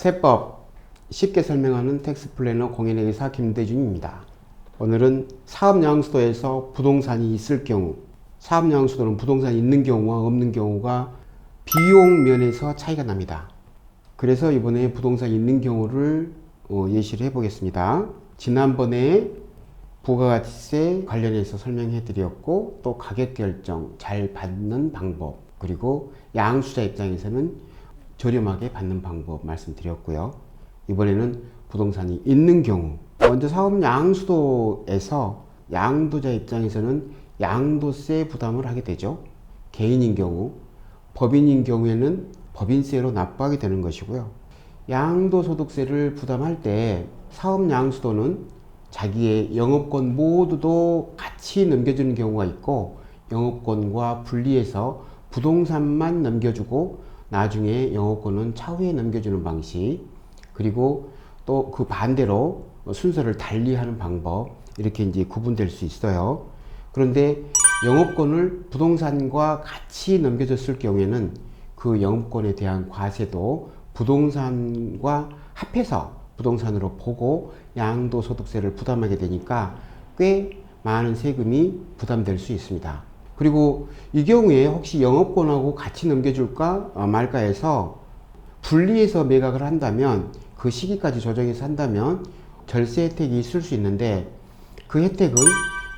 세법 쉽게 설명하는 텍스 플래너 공인의 의사 김대중입니다. 오늘은 사업 양수도에서 부동산이 있을 경우, 사업 양수도는 부동산이 있는 경우와 없는 경우가 비용 면에서 차이가 납니다. 그래서 이번에 부동산 있는 경우를 어, 예시를 해보겠습니다. 지난번에 부가가치세 관련해서 설명해 드렸고 또 가격 결정 잘 받는 방법 그리고 양수자 입장에서는 저렴하게 받는 방법 말씀드렸고요. 이번에는 부동산이 있는 경우 먼저 사업 양수도에서 양도자 입장에서는 양도세 부담을 하게 되죠. 개인인 경우 법인인 경우에는 법인세로 납부하게 되는 것이고요. 양도소득세를 부담할 때 사업 양수도는 자기의 영업권 모두도 같이 넘겨주는 경우가 있고 영업권과 분리해서 부동산만 넘겨주고 나중에 영업권은 차후에 넘겨주는 방식 그리고 또 그 반대로 순서를 달리하는 방법 이렇게 이제 구분될 수 있어요. 그런데 영업권을 부동산과 같이 넘겨줬을 경우에는 그 영업권에 대한 과세도 부동산과 합해서 부동산으로 보고 양도소득세를 부담하게 되니까 꽤 많은 세금이 부담될 수 있습니다. 그리고 이 경우에 혹시 영업권하고 같이 넘겨줄까? 어, 말까 해서 분리해서 매각을 한다면 그 시기까지 조정해서 한다면 절세 혜택이 있을 수 있는데 그 혜택은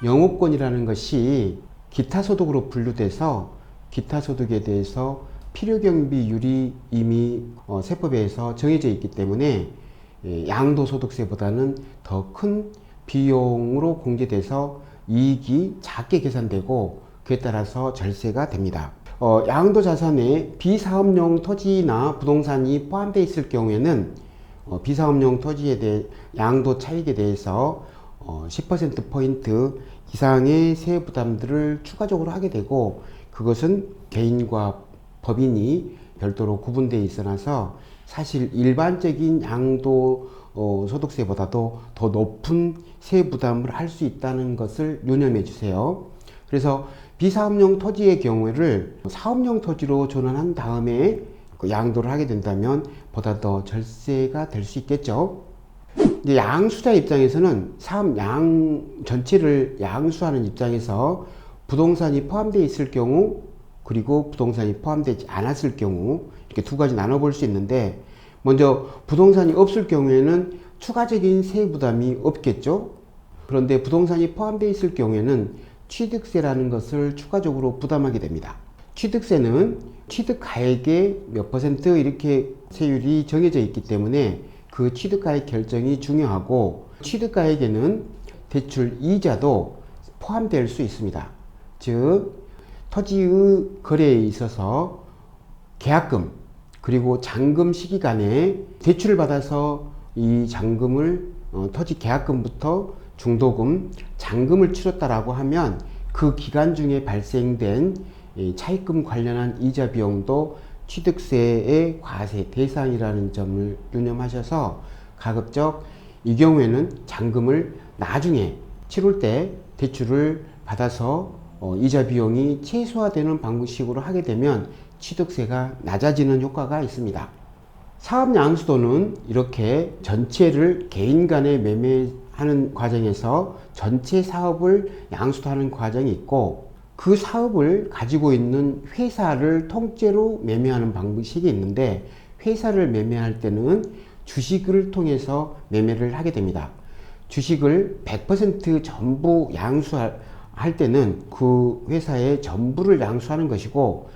영업권이라는 것이 기타 소득으로 분류돼서 기타 소득에 대해서 필요경비율이 이미 어, 세법에서 정해져 있기 때문에 예, 양도소득세보다는 더 큰 비용으로 공제돼서 이익이 작게 계산되고 그에 따라서 절세가 됩니다. 어, 양도 자산에 비사업용 토지나 부동산이 포함되어 있을 경우에는 어, 비사업용 토지에 대해 양도 차익에 대해서 어, 10%포인트 이상의 세후 부담들을 추가적으로 하게 되고 그것은 개인과 법인이 별도로 구분되어 있어서 사실 일반적인 양도 어, 소득세보다도 더 높은 세 부 담을 할 수 있다는 것을 유념해 주세요. 그래서 비사업용 토지의 경우를 사업용 토지로 전환한 다음에 그 양도를 하게 된다면 보다 더 절세가 될 수 있겠죠. 양수자 입장에서는 사업 양 전체를 양수하는 입장에서 부동산이 포함되어 있을 경우 그리고 부동산이 포함되지 않았을 경우 이렇게 두 가지 나눠 볼 수 있는데 먼저 부동산이 없을 경우에는 추가적인 세 부 담이 없겠죠. 그런데 부동산이 포함되어 있을 경우에는 취득세라는 것을 추가적으로 부담하게 됩니다. 취득세는 취득가액의 몇 퍼센트 이렇게 세율이 정해져 있기 때문에 그 취득가액 결정이 중요하고 취득가액에는 대출 이자도 포함될 수 있습니다. 즉 토지의 거래에 있어서 계약금 그리고 잔금 시기 간에 대출을 받아서 이 잔금을 어, 토지 계약금부터 중도금, 잔금을 치렀다라고 하면 그 기간 중에 발생된 차입금 관련한 이자 비용도 취득세의 과세 대상이라는 점을 유념하셔서 가급적 이 경우에는 잔금을 나중에 치룰 때 대출을 받아서 어, 이자 비용이 최소화되는 방식으로 하게 되면 취득세가 낮아지는 효과가 있습니다. 사업 양수도는 이렇게 전체를 개인 간에 매매 하는 과정에서 전체 사업을 양수도하는 과정이 있고 그 사업을 가지고 있는 회사를 통째로 매매하는 방식이 있는데 회사를 매매할 때는 주식을 통해서 매매를 하게 됩니다. 주식을 100% 전부 양수할 때는 그 회사의 전부를 양수하는 것이고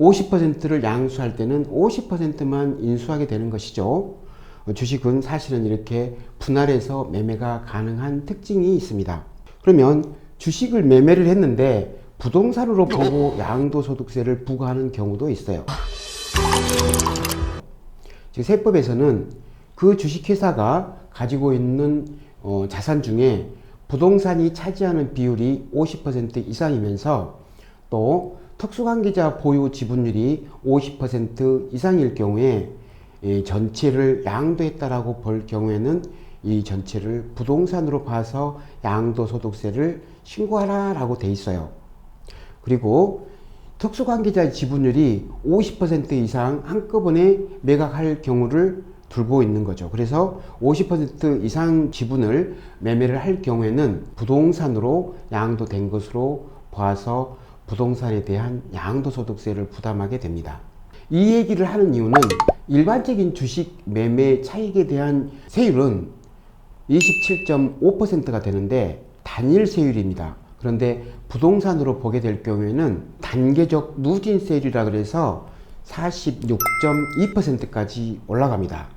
50%를 양수할 때는 50%만 인수하게 되는 것이죠. 주식은 사실은 이렇게 분할해서 매매가 가능한 특징이 있습니다. 그러면 주식을 매매를 했는데 부동산으로 보고 양도소득세를 부과하는 경우도 있어요. 즉 세법에서는 그 주식회사가 가지고 있는 어, 자산 중에 부동산이 차지하는 비율이 50% 이상이면서 또 특수관계자 보유 지분율이 50% 이상일 경우에 이 전체를 양도했다라고 볼 경우에는 이 전체를 부동산으로 봐서 양도소득세를 신고하라라고 돼 있어요. 그리고 특수관계자 지분율이 50% 이상 한꺼번에 매각할 경우를 들고 있는 거죠. 그래서 50% 이상 지분을 매매를 할 경우에는 부동산으로 양도된 것으로 봐서 부동산에 대한 양도소득세를 부담하게 됩니다. 이 얘기를 하는 이유는 일반적인 주식 매매 차익에 대한 세율은 27.5%가 되는데 단일 세율입니다. 그런데 부동산으로 보게 될 경우에는 단계적 누진 세율이라 그래서 46.2%까지 올라갑니다.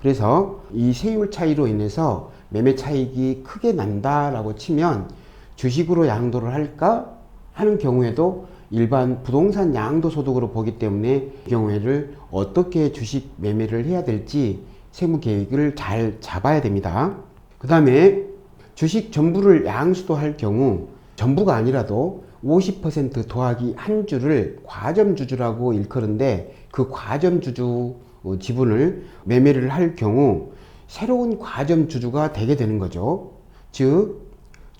그래서 이 세율 차이로 인해서 매매 차익이 크게 난다라고 치면 주식으로 양도를 할까 하는 경우에도 일반 부동산 양도 소득으로 보기 때문에 이 경우에를 어떻게 주식 매매를 해야 될지 세무 계획을 잘 잡아야 됩니다. 그 다음에 주식 전부를 양수도 할 경우 전부가 아니라도 50% 더하기 한 주를 과점주주라고 일컬는데 그 과점주주 어, 지분을 매매를 할 경우 새로운 과점주주가 되게 되는 거죠. 즉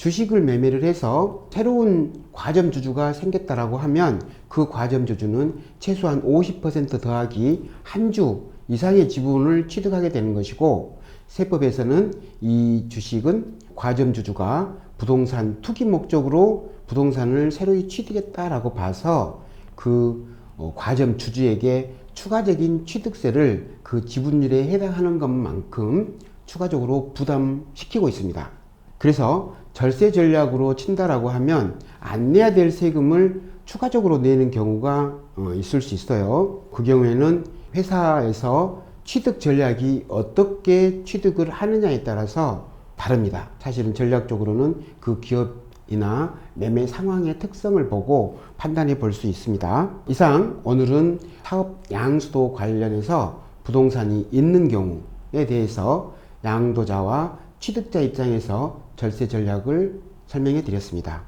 주식을 매매를 해서 새로운 과점 주주가 생겼다라고 하면 그 과점 주주는 최소한 50% 더하기 한 주 이상의 지분을 취득하게 되는 것이고 세법에서는 이 주식은 과점 주주가 부동산 투기 목적으로 부동산을 새로이 취득했다라고 봐서 그 어, 과점 주주에게 추가적인 취득세를 그 지분율에 해당하는 것만큼 추가적으로 부담시키고 있습니다. 그래서 절세 전략으로 친다라고 하면 안 내야 될 세금을 추가적으로 내는 경우가 어, 있을 수 있어요. 그 경우에는 회사에서 취득 전략이 어떻게 취득을 하느냐에 따라서 다릅니다. 사실은 전략적으로는 그 기업이나 매매 상황의 특성을 보고 판단해 볼 수 있습니다. 이상 오늘은 사업 양수도 관련해서 부동산이 있는 경우에 대해서 양도자와 취득자 입장에서 절세 전략을 설명해 드렸습니다.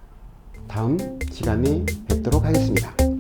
다음 시간에 뵙도록 하겠습니다.